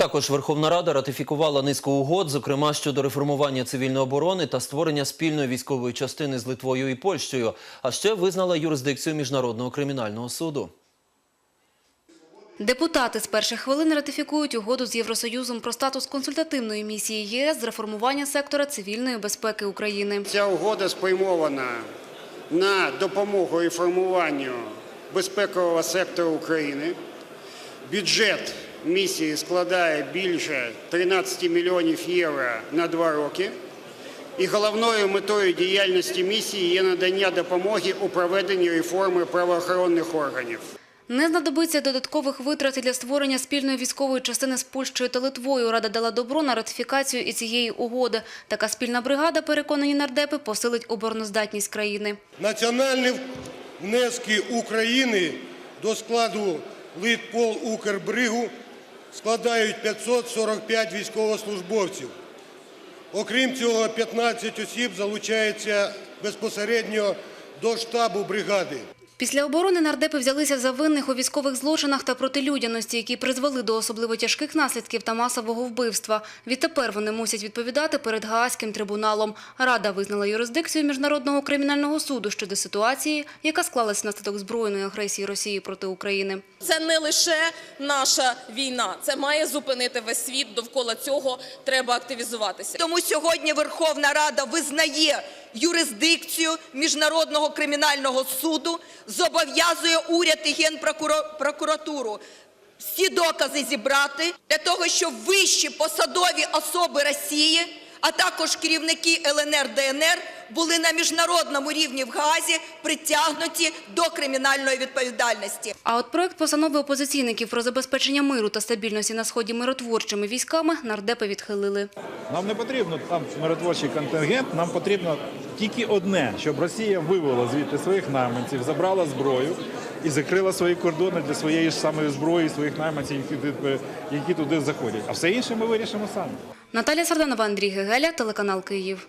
Також Верховна Рада ратифікувала низку угод, зокрема щодо реформування цивільної оборони та створення спільної військової частини з Литвою і Польщею, а ще визнала юрисдикцію Міжнародного кримінального суду. Депутати з перших хвилин ратифікують угоду з Євросоюзом про статус консультативної місії ЄС з реформування сектора цивільної безпеки України. Ця угода спрямована на допомогу і формуванню безпекового сектору України. Бюджет місії складає більше 13 мільйонів євро на два роки. І головною метою діяльності місії є надання допомоги у проведенні реформи правоохоронних органів. Не знадобиться додаткових витрат для створення спільної військової частини з Польщею та Литвою. Рада дала добро на ратифікацію і цієї угоди. Така спільна бригада, переконані нардепи, посилить обороноздатність країни. Національні внески України до складу Литпол Укрбригу складають 545 військовослужбовців. Окрім цього, 15 осіб залучається безпосередньо до штабу бригади. Після оборони нардепи взялися за винних у військових злочинах та протилюдяності, які призвели до особливо тяжких наслідків та масового вбивства. Відтепер вони мусять відповідати перед Гаазьким трибуналом. Рада визнала юрисдикцію Міжнародного кримінального суду щодо ситуації, яка склалась внаслідок збройної агресії Росії проти України. Це не лише наша війна, це має зупинити весь світ. Довкола цього треба активізуватися. Тому сьогодні Верховна Рада визнає юрисдикцію Міжнародного кримінального суду, зобов'язує уряд і Генпрокуратуру всі докази зібрати для того, щоб вищі посадові особи Росії, а також керівники ЛНР, ДНР були на міжнародному рівні в Гаазі притягнуті до кримінальної відповідальності. А от проект постанови опозиційників про забезпечення миру та стабільності на сході миротворчими військами нардепи відхилили. Нам не потрібно там миротворчий контингент. Нам потрібно тільки одне, щоб Росія вивела звідти своїх найманців, забрала зброю і закрила свої кордони для своєї ж самої зброї, своїх найманців, які, туди- які туди заходять. А все інше ми вирішимо самі. Наталя Сарданова, Андрій Гегеля, телеканал Київ.